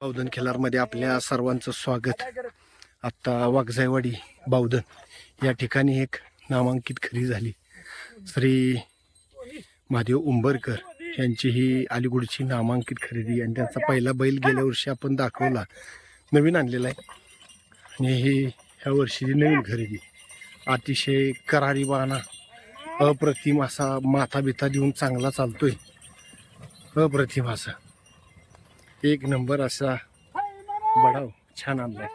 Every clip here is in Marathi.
बावधन खिलारमध्ये आपल्या सर्वांचं स्वागत. आत्ता वाघजायवाडी बावधन या ठिकाणी एक नामांकित खरी झाली. श्री महादेव उंबरकर यांची ही अलीगुडची नामांकित खरेदी आणि त्यांचा पहिला बैल गेल्या वर्षी आपण दाखवला नवीन आणलेला आहे. आणि ही ह्या वर्षीची नवीन खरेदी. अतिशय करारी बाणा अप्रतिम असा माथा बिथा देऊन चांगला चालतोय. अप्रतिम असा. एक नंबर असा बडाव छान आणलाय.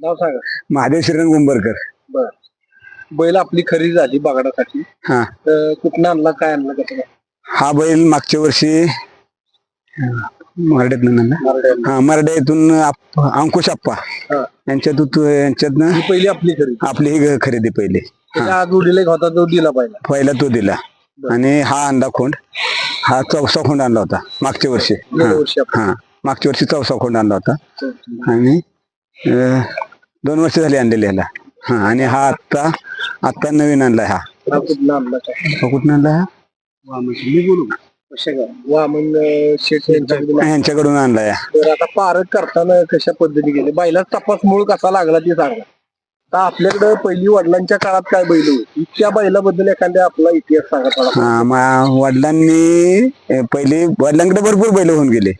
नाव सांगा. महादेव श्रीरंग उंबरकर. बर. बैल आपली खरेदी झाली बागडासाठी. हा. तर कुठनं आणला काय आणला कसं काय? हा बैल मागच्या वर्षी मराठ्यातनं हा मराठ्यातून आप्पा- अंकुश आप्पा. हा. यांच्यातून यांच्यातनं ही पहिली आपली खरेदी. आपली ही खरेदी पहिली. त्याच्या आज उडीला एक होता तो दिला पहिला. पहिला तो दिला. आणि हा अंडा खोंड हा चौसा खोंड आणला होता मागच्या वर्षी. हा मागच्या वर्षी चौसा खोंड आणला होता. आणि दोन वर्ष झाली आणलेली याला. हा आणि हा आत्ता आत्ता नवीन आणलाय हा. कुठनं आणला हा कुठून आणला हा? वामन यांच्याकडून आणलाय आता पारख करताना कशा पद्धती गेले बैला तपास मूळ कसा लागला ते सांगा. तर आपल्याकडे पहिली वडिलांच्या काळात काय बैल होती? त्या बैलाबद्दल एखाद्या आपला इतिहास सांगत हा, मा- वडिलांनी पहिले वडिलांकडे भरपूर बैल होऊन गेले.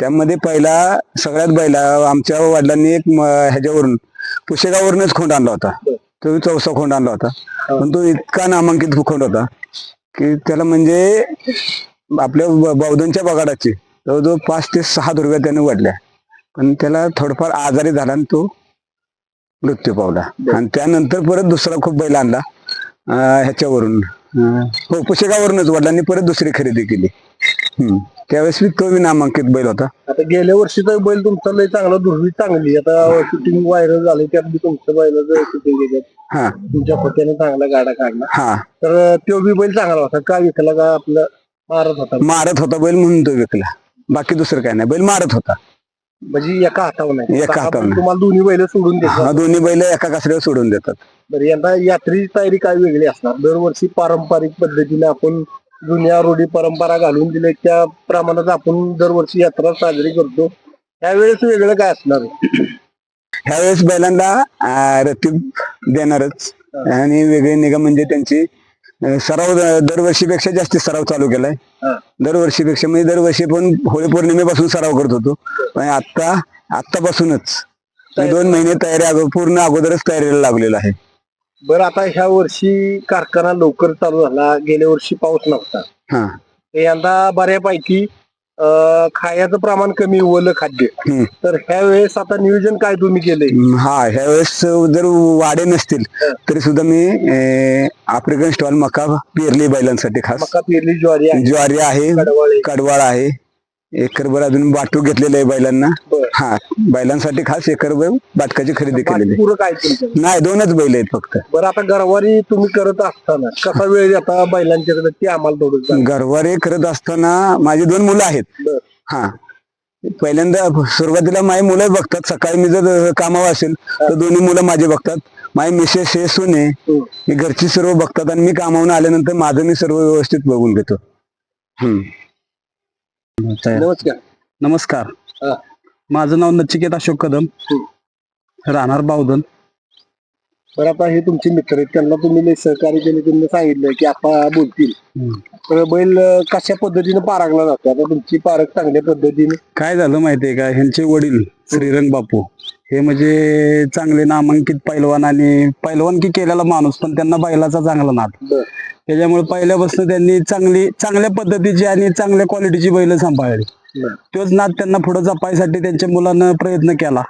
त्यामध्ये पहिला सगळ्यात बैला आमच्या वडिलांनी एक म- ह्याच्यावरून पुशेगावरूनच खोंड आणला होता. तो चौसा खोंड आणला होता. पण तो इतका नामांकित खोंड होता की त्याला म्हणजे आपल्या ब- बौद्धांच्या बगाडाचे जवळजवळ पाच ते सहा दुर्गा त्याने वाढल्या पण त्याला थोडंफार आजारी झाला आणि तो मृत्यू पावला. आणि त्यानंतर परत दुसरा खूप बैल आणला. ह्याच्यावरून हो पुशेगावरूनच वडिलांनी परत दुसरी खरेदी केली. त्यावेळेस बी तो नामांकित बैल होता. आता गेल्या वर्षीचा बैल तुमचा लय चांगला दुर्वी चांगली. आता शूटिंग व्हायरल झाले त्यात बी तुमच्या बैलाचं शूटिंग हा. तुमच्या पत्याने चांगला गाडा काढला. हा. तर तो बी बैल चांगला होता का? विकला का आपलं मारत होता. मारत होता बैल म्हणून तो विकला. बाकी दुसरं काय नाही. बैल मारत होता. म्हणजे एका हातावर नाही. एका आपण हातावर नाही. तुम्हाला दोन्ही बैल सोडून हा देतो दोन्ही बैल एका कासऱ्यावर सोडून देतात. बरं यंदा यात्रेची तयारी काय वेगळी असणार? दरवर्षी पारंपरिक पद्धतीने आपण जुन्या रूढी परंपरा घालून दिले त्या प्रमाणात आपण दरवर्षी यात्रा साजरी करतो. त्यावेळेस वेगळं काय असणार? आहे? ह्यावेळेस बैलांना अं, रतीब देणारच. आणि वेगळे निगम म्हणजे त्यांची सराव दरवर्षीपेक्षा जास्त सराव चालू केलाय. दरवर्षीपेक्षा म्हणजे दरवर्षी पण होळी पौर्णिमेपासून सराव करत होतो. पण आता आतापासूनच दोन महिने तयारी पूर्ण अगोदरच तयारीला लागलेला आहे. बरं आता ह्या वर्षी कारखाना लवकर चालू झाला. गेल्या वर्षी पाऊस नव्हता. हा. यंदा बऱ्यापैकी खायचं प्रमाण कमी ओलं खाद्य. तर ह्या वेळेस आता नियोजन काय तुम्ही केलंय? हा ह्या वेळेस जर वाडे नसतील तरी सुद्धा मी आफ्रिकन स्टॉल मका पेरली बैलांसाठी खास. मका पेरली ज्वारी ज्वारी आहे. कडवाळ आहे. एकरभर अजून बाटू घेतलेलं आहे बैलांना. बरं. हा बैलांसाठी खास एकरभर बाटकाची खरेदी केलेली. आहे. तुमचं? नाही दोनच बैल आहेत फक्त. बरं आता गरवारी तुम्ही करत असताना कसा वेळ जाता बैलांच्याकडे? ते आम्हाला थोडं सांगा. गरवारे करत असताना माझी दोन मुलं आहेत. बरं. हा. पहिल्यांदा सुरुवातीला माझी मुलं बघतात. सकाळी मी जर कामावर असेल तर दोन्ही मुलं माझे बघतात. माझी मिसेस हे सुने हम्म. मी घरची सर्व बघतात आणि मी कामावून आल्यानंतर माझं मी सर्व व्यवस्थित बघून घेतो. हम्म. नमस्कार. नमस्कार. हा. माझं नाव नचिकेत अशोक कदम. राहणार बावधन. बरं आता हे तुमचे मित्र आहेत त्यांना तुम्ही लय सहकार्य केले तुम्ही सांगितलं की आपा बोलतील. तर बैल अं, कशा पद्धतीने पारागला जातो? आता तुमची पारख चांगल्या पद्धतीने. काय झालं माहितीये का? ह्यांचे वडील श्रीरंग बापू. हे म्हणजे चांगले नामांकित पैलवान आणि पैलवानकी केलेला माणूस पण त्यांना बैलाचा चांगला नाद. बरं. त्याच्यामुळे पहिल्यापासून त्यांनी चांगली चांगल्या पद्धतीची आणि चांगल्या क्वालिटीची बैल सांभाळली. तोच नाद त्यांना पुढे जपायसाठी त्यांच्या मुलानं प्रयत्न केला.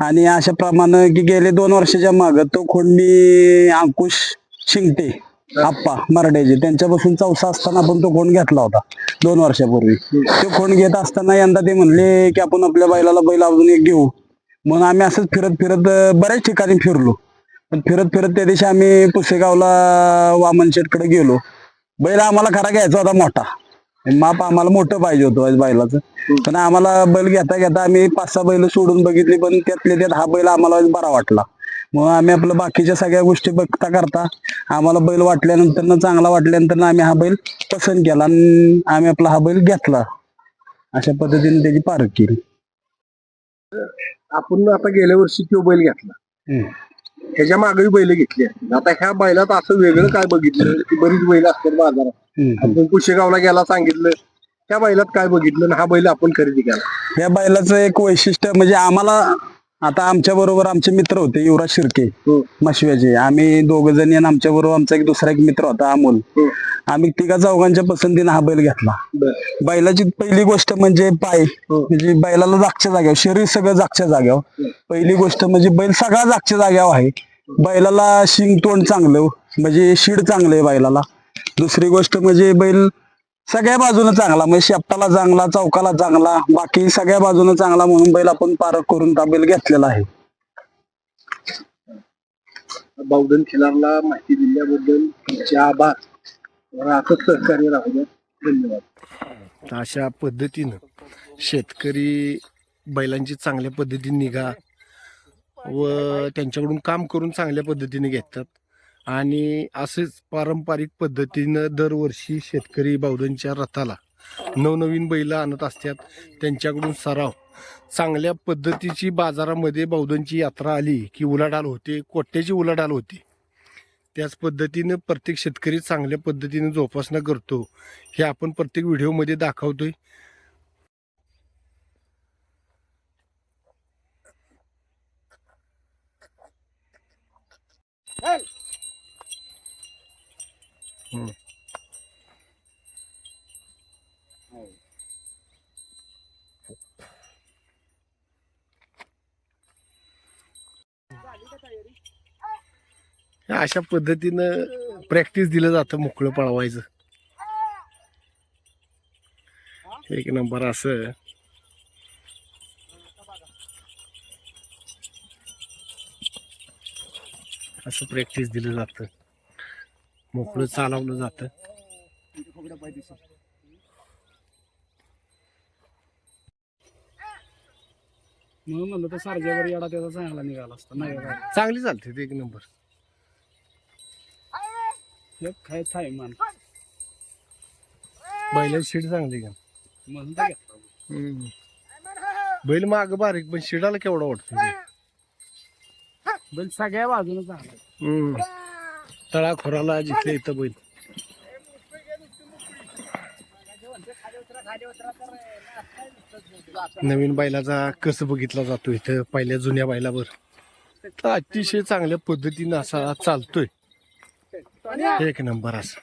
आणि अशा प्रमाणे की गेले दोन वर्षाच्या माग तो खोंडी अंकुश शिंगटे आप्पा मराठ्याचे त्यांच्यापासून चौसा असताना आपण तो खोंड घेतला होता दोन वर्षापूर्वी. तो खोंड घेत असताना यंदा ते म्हणले की आपण आपल्या बैलाला बैल अजून एक घेऊ. म्हणून आम्ही असंच फिरत फिरत बऱ्याच ठिकाणी फिरलो. पण फिरत फिरत त्या दिवशी आम्ही पुसेगावला वामन शेटकडे गेलो. बैल आम्हाला खरा घ्यायचा होता मोठा. माप आम्हाला मोठं पाहिजे होतं बैलाचं. पण आम्हाला बैल घेता घेता आम्ही पाच सहा बैल सोडून बघितली पण त्यातले त्यात हा बैल आम्हाला बरा वाटला. मग आम्ही आपलं बाकीच्या सगळ्या गोष्टी बघता करता आम्हाला बैल वाटल्यानंतर चांगला वाटल्यानंतर आम्ही हा बैल पसंत केला आणि आम्ही आपला हा बैल घेतला. अशा पद्धतीने त्याची पारख केली. आपण आता गेल्या वर्षी तो बैल घेतला. ह्याच्या मागेही बैल घेतली असतील. आता ह्या बैलात असं वेगळं काय बघितलं की बरीच बैल असतात बाजारात. आपण कुशेगावला गेला सांगितलं त्या बैलात काय बघितलं हा बैल आपण खरेदी केला या बैलाचं एक वैशिष्ट्य म्हणजे आम्हाला आता आमच्या बरोबर आमचे मित्र होते युवराज शिर्के हो. मशव्याचे. आम्ही दोघ जणी आणि आमच्या बरोबर आमचा एक दुसरा एक मित्र होता अमोल. हो. आम्ही तिघा चौघांच्या पसंतीने हा बैल घेतला. बैलाची पहिली गोष्ट म्हणजे पाय. हो. म्हणजे बैलाला जागच्या जाग्यावर शरीर सगळं जागच्या जाग्यावर पहिली गोष्ट म्हणजे बैल सगळा जागच्या जाग्यावर आहे. बैलाला शिंग तोंड चांगलं. म्हणजे शिड चांगलं आहे बैलाला. दुसरी गोष्ट म्हणजे बैल सगळ्या बाजूने चांगला. म्हणजे शेपटाला चांगला चौकाला चांगला बाकी सगळ्या बाजूने चांगला म्हणून बैल आपण पारख करून हा बैल घेतलेला आहे. बावधन खिलारला माहिती दिल्याबद्दल तुमचे आभार. असंच सहकार्य राहू द्या. धन्यवाद. अशा पद्धतीनं शेतकरी बैलांची चांगल्या पद्धतीने निगा व त्यांच्याकडून काम करून चांगल्या पद्धतीने घेतात. आणि असेच पारंपरिक पद्धतीनं दरवर्षी शेतकरी बावधनच्या रथाला नवनवीन बैल आणत असतात. त्यांच्याकडून सराव. चांगल्या पद्धतीची बाजारामध्ये बावधनची यात्रा आली की उलाढाल होते कोट्याची उलाढाल होते. त्याच पद्धतीनं प्रत्येक शेतकरी चांगल्या पद्धतीनं जोपासना करतो. हे आपण प्रत्येक व्हिडिओमध्ये दाखवतोय. अशा पद्धतीनं प्रॅक्टिस दिलं जातं मोकळं पळवायचं. एक नंबर असं. असं प्रॅक्टिस दिलं जातं. मोकळं चालवलं जातं. म्हणून म्हणलं तर सारख्यावर येडा त्याचा चांगला निघाला असता. नाही चांगली चालते ते एक नंबर. काय थाय मान बैलाची शीड चांगली का म्हणून हम्म. बैल माग बारीक पण शिडाला केवढा वाटतो. बैल सगळ्या बाजूने चांगला हम्म. तळा खोराला इथं बैल. नवीन बैलाचा कसं बघितला जातो इथं पहिल्या जुन्या बैलावर. तर अतिशय चांगल्या पद्धतीनं असा चालतोय. एक नंबर असा.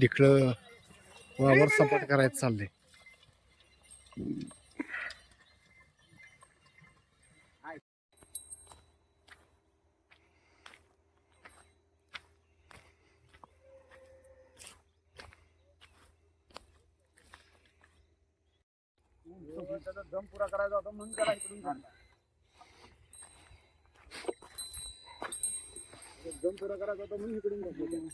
तिकडं वावर सपाट करायचं चाललंय. दम पुरा करायचा होता म्हणून त्याला इकडून काढला. दम पुरा करायचा होता म्हणून इकडून काढला.